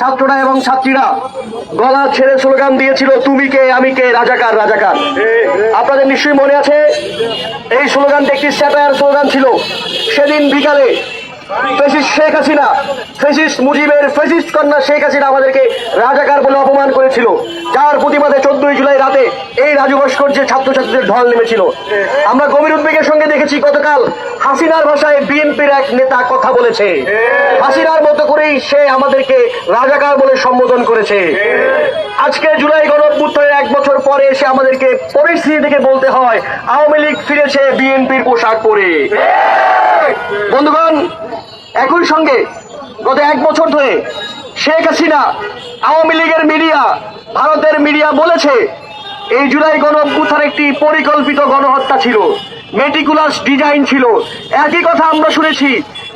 ছাত্ররা এবং ছাত্রীরা, গলা ছেড়ে স্লোগান দিয়েছিল, তুমি কে, আমি কে, রাজাকার রাজাকার? আপনাদের নিশ্চয়ই মনে আছে, এই স্লোগানটি একটি স্যাটায়ার স্লোগান ছিল। সেদিন বিকালে ফেসিস্ট শেখ হাসিনা ফেসিস্ট মুজিবের ফেসিস্ট কন্যা শেখ হাসিনা আমাদেরকে রাজাকার বলে অপমান করেছিল, যার প্রতিবাদে চোদ্দই জুলাই রাতে এই রাজু ভাস্কর্যের ছাত্রছাত্রীদের ঢল নেমেছিল। আমরা গভীর উদ্বেগের সঙ্গে দেখেছি, গতকাল হাসিনার ভাষায় বিএনপির এক নেতা কথা বলেছে। হাসিনার করেই সে আমাদেরকে রাজাকার বলে সম্বোধন করেছে। আজকে জুলাই গণঅভ্যুত্থানের এক বছর পরে এসে আমাদেরকে পরিস্থিতি থেকে বলতে হয়, আওয়ামী লীগ ফিরেছে বিএনপির পোশাক পরে। বন্ধুগণ, একই সঙ্গে গত এক বছর ধরে শেখ হাসিনা আওয়ামী লীগের মিডিয়া, ভারতের মিডিয়া বলেছে, এই জুলাই গণ অভ্যুত্থান একটি পরিকল্পিত গণহত্যা ছিল। মেটিকুলাস ডিজাইন ছিল। একই কথা আমরা শুনেছি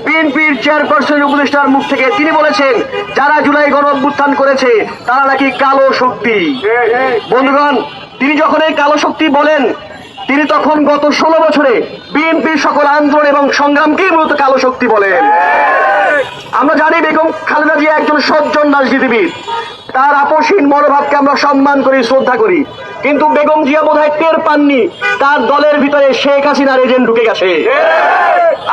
বিএনপির চেয়ারপারসন উপদেষ্টার মুখ থেকে তিনি বলেছেন, যারা জুলাই গণ অভ্যুত্থান করেছে, তারা নাকি কালো শক্তি। বন্ধুগণ, তিনি যখন এই কালো শক্তি বলেন, তিনি তখন গত ষোলো বছরে বিএনপির সকল আন্দোলন এবং সংগ্রামকেই মূলত কালো শক্তি বলেন। আমরা জানি বেগম খালেদা জিয়া একজন সজ্জন রাজনীতিবিদ। তার আপসীন মনোভাবকে আমরা সম্মান করি, শ্রদ্ধা করি। কিন্তু বেগম জিয়া বোধহয় টের পাননি, তার দলের ভিতরে শেখ হাসিনার এজেন্ট ঢুকে গেছে।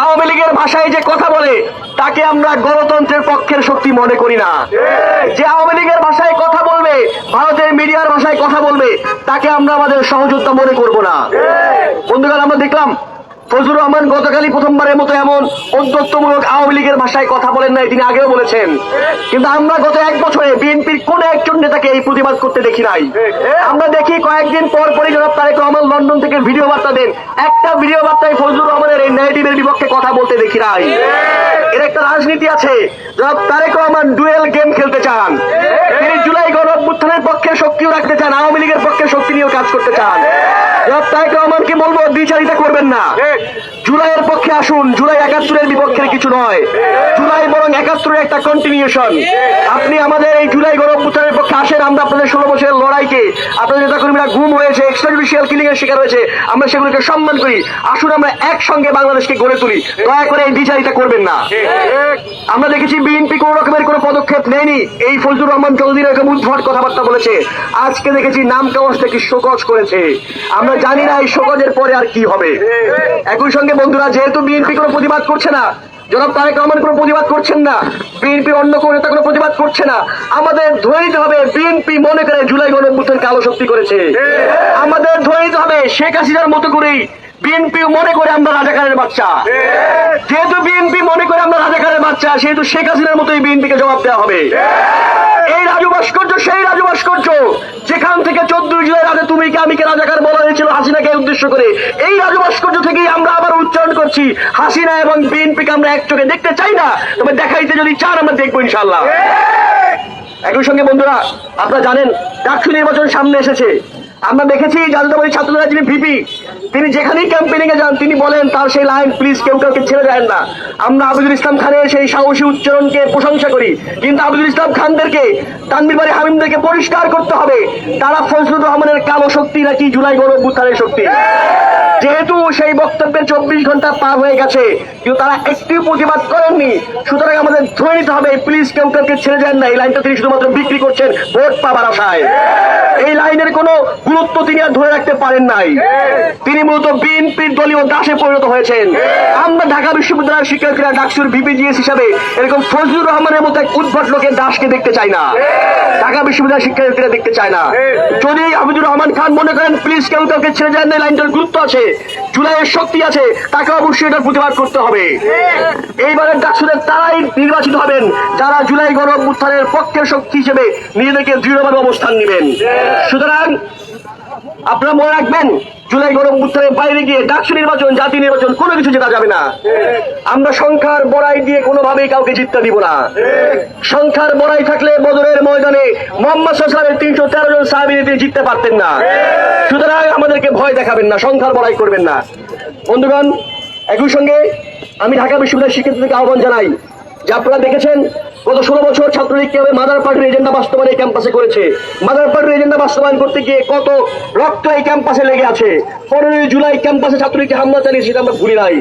আওয়ামী লীগের ভাষায় যে কথা বলে, তাকে আমরা গণতন্ত্রের পক্ষের শক্তি মনে করি না। যে আওয়ামী লীগের ভাষায় কথা বলবে, ভারতের মিডিয়ার ভাষায় কথা বলবে, তাকে আমরা আমাদের সহযোদ্ধা মনে করব না। বন্ধুগণ, আমরা দেখলাম ফজলুর রহমান গতকালই প্রথমবারের মতো এমন উদ্যোক্তমূলক আওয়ামী লীগের ভাষায় কথা বলেন নাই, তিনি আগেও বলেছেন। কিন্তু আমরা গত এক বছরে বিএনপির কোন একজন নেতাকে এই প্রতিবাদ করতে দেখি নাই। আমরা দেখি কয়েকদিন পর পরই জনাব তারেক রহমান লন্ডন থেকে ভিডিও বার্তা দেন। একটা ভিডিও বার্তায় ফজলুর রহমানের এই নেগেটিভের বিপক্ষে কথা বলতে দেখি নাই। এর একটা রাজনীতি আছে। জনাব তারেক রহমান ডুয়েল গেম খেলতে চান। তিনি জুলাই গণ অভ্যুত্থানের পক্ষে শক্তিও রাখতে চান। আওয়ামী লীগের পক্ষে শক্তি নিয়েও কাজ করতে চান। জনাব তারেক রহমানকে বলব? দ্বিচারিতা করবেন না। জুলাইয়ের পক্ষে আসুন। জুলাই একাত্তরের বিপক্ষের কিছু নয়। জুলাই বরং একাত্তরের একটা কন্টিনিউশন আপনি আমাদের এই জুলাই গণ পক্ষে আসেন। আমরা আপনাদের ষোলো বছরের লড়াইকে আপনাদের নেতাকর্মীরা গুম হয়েছে এক্সট্রা কিলিং এর শিকার হয়েছে। আমরা সেগুলোকে সম্মান করি। আসুন আমরা একসঙ্গে বাংলাদেশকে গড়ে তুলি। দয়া করে এই দ্বিচারিতা করবেন না। আমরা দেখেছি বিএনপি কোন রকমের কোনো পদক্ষেপ নেয়নি। এই ফজলুর রহমান চৌধুরী এরকম উদ্ভট কথাবার্তা বলেছে। আজকে দেখেছি নাম কাগজ থেকে শোকজ করেছে। আমরা জানি না এই শোকজের পরে আর কি হবে। একই সঙ্গে বন্ধুরা, যেহেতু বিএনপি কোনো প্রতিবাদ করছে না, জনাব তারেক রহমান কোনো প্রতিবাদ করছেন না বিএনপি অন্য কোনো নেতা কোনো প্রতিবাদ করছে না, আমাদের ধরে হবে বিএনপি মনে করে জুলাই গণঅভ্যুত্থান কালো শক্তি করেছে। আমাদের ধরে হবে শেখ হাসিনার মতো করেই বিএনপি মনে করে আমরা রাজাকারের বাচ্চা। যেহেতু বিএনপি মনে করে আমরা রাজাকারের বাচ্চা, সেহেতু শেখ হাসিনার মতোই বিএনপিকে জবাব দেওয়া হবে। এই রাজু ভাস্কর্য, সেই রাজু ভাস্কর্য যেখান থেকে চোদ্দই জুলাই রাতে তুমি কে আমি কে রাজাকার বলা হয়েছিল হাসিনাকে উদ্দেশ্য করে এই রাজু ভাস্কর্য থেকেই আমরা আবার উচ্চারণ করছি। হাসিনা এবং বিএনপিকে আমরা এক চোখে দেখতে চাই না, তবে দেখাইতে যদি চান আমরা দেখব ইনশাল্লাহ একই সঙ্গে বন্ধুরা, আপনারা জানেন, ডাকসু নির্বাচন সামনে এসেছে। আমরা দেখেছি জাতীয়তাবাদী ছাত্ররা যিনি ভিপি তিনি যেখানেই ক্যাম্পেনিং এ যান, তিনি বলেন, তার সেই লাইন প্লিজ কেউ কাউকে ছেড়ে দেন না। আমরা আবুদুল ইসলাম খানের সেই সাহসী উচ্চারণকে প্রশংসা করি, কিন্তু আবুদুল ইসলাম খানদেরকে তানবির বাড়ি হামিমদেরকে পরিষ্কার করতে হবে। তারা ফজলুর রহমানের কালো শক্তি নাকি জুলাই গণ অভ্যুত্থানের শক্তি? যেহেতু সেই বক্তব্যের চব্বিশ ঘণ্টা পার হয়ে গেছে, কিন্তু তারা একটি প্রতিবাদ করেননি। সুতরাং আমাদের ধরে নিতে হবে প্লিজ কেউ কাউকে ছেড়ে যান না। এই লাইনটা তিনি শুধুমাত্র বিক্রি করছেন ভোট পাবার আশায়। এই লাইনের কোনো গুরুত্ব তিনি আর ধরে রাখতে পারেন নাই। তিনি মূলত বিএনপির দলীয় দাসে পরিণত হয়েছেন। আমরা ঢাকা বিশ্ববিদ্যালয়ের শিক্ষার্থীরা ডাকসুর বিপিজিএস হিসাবে এরকম ফজলুর রহমানের মতো এক উদ্ভট লোকের দাসকে দেখতে চায় না। ঢাকা বিশ্ববিদ্যালয়ের শিক্ষার্থীরা দেখতে চায় না। যদি আবিদুর রহমান খান মনে করেন প্লিজ কেউ কাউকে ছেড়ে যান না লাইনটার গুরুত্ব আছে জুলাইয়ের শক্তি আছে তাকে অবশ্যই এটার প্রতিবাদ করতে হবে। এইবারের ডাকসুদের তারাই নির্বাচিত হবেন যারা জুলাই গণ অভ্যুত্থানের পক্ষের শক্তি হিসেবে নিজেদেরকে দৃঢ়ভাবে অবস্থান নেবেন। সুতরাং আপনারা মনে রাখবেন, জুলাই গরম উত্তরের বাইরে গিয়ে ডাকসু নির্বাচন, জাতি নির্বাচন, কোনো কিছু জেতা যাবে না। আমরা সংখ্যার বড়াই দিয়ে কোনোভাবেই কাউকে জিততে দিব না। সংখ্যার বড়াই থাকলে বদরের ময়দানে মোহাম্মদ সাল্লামের তিনশো তেরো জন সাহাবিনী তিনি জিততে পারতেন না। সুতরাং আমাদেরকে ভয় দেখাবেন না, সংখ্যার বড়াই করবেন না। বন্ধুগণ, একই সঙ্গে আমি ঢাকা বিশ্ববিদ্যালয়ের শিক্ষার্থীদেরকে আহ্বান জানাই আপনারা দেখেছেন, গত ষোলো বছর ছাত্রলীগ কীভাবে মাদার পার্টির এজেন্ডা বাস্তবায়ন এই ক্যাম্পাসে করেছে? মাদার পার্টির এজেন্ডা বাস্তবায়ন করতে গিয়ে কত রক্ত এই ক্যাম্পাসে লেগে আছে? পনেরোই জুলাই ক্যাম্পাসে ছাত্রলীগকে হামলা চালিয়েছে সেটা আমরা ভুলি নাই।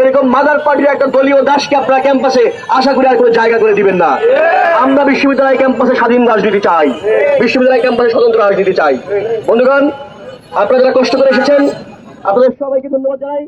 এরকম মাদার পার্টির একটা দলীয় দাসকে আপনারা ক্যাম্পাসে আশা করি আর কোনো জায়গা করে দিবেন না। আমরা বিশ্ববিদ্যালয় ক্যাম্পাসে স্বাধীন রাজনীতি চাই। বিশ্ববিদ্যালয় ক্যাম্পাসে স্বতন্ত্র রাজনীতি চাই। বন্ধুগণ, আপনারা যারা কষ্ট করে এসেছেন, আপনাদের সবাইকে ধন্যবাদ জানাই।